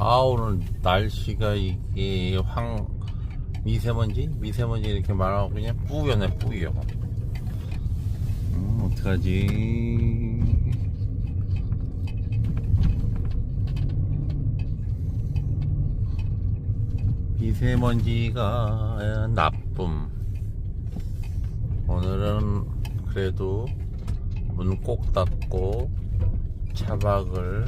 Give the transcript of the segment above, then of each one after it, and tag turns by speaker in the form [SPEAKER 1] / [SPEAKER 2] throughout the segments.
[SPEAKER 1] 아 오늘 날씨가 이게 황 미세먼지? 미세먼지 이렇게 말하고 그냥 뿌연해 뿌여 음 어떡하지? 미세먼지가 나쁨. 오늘은 그래도 문 꼭 닫고 차박을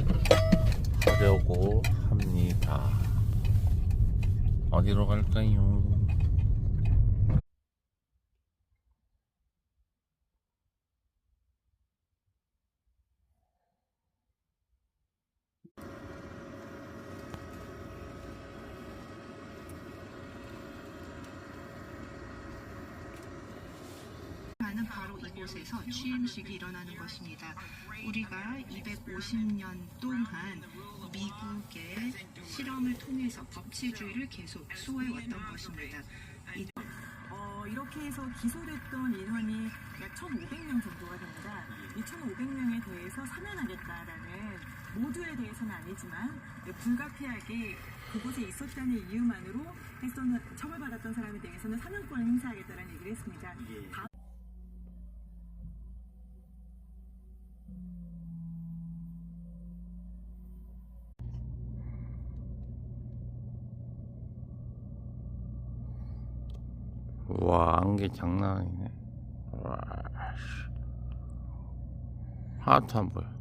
[SPEAKER 1] 하려고 합니다. 어디로 갈까요?
[SPEAKER 2] 바로 이곳에서 취임식이 일어나는 것입니다. 우리가 250년 동안 실험을 통해서 법치주의를 계속 수호해왔던 것입니다. 이
[SPEAKER 3] 어, 이렇게 해서 기소됐던 인원이 약 1,500명 정도가 됩니다. 이 1,500명에 대해서 사면하겠다라는 모두에 대해서는 아니지만 불가피하게 그곳에 있었다는 이유만으로 했었는 처벌받았던 사람에 대해서는 사면권을 행사하겠다는 얘기를 했습니다.
[SPEAKER 1] 와 안개 장난 아니네. 와, 안 보여.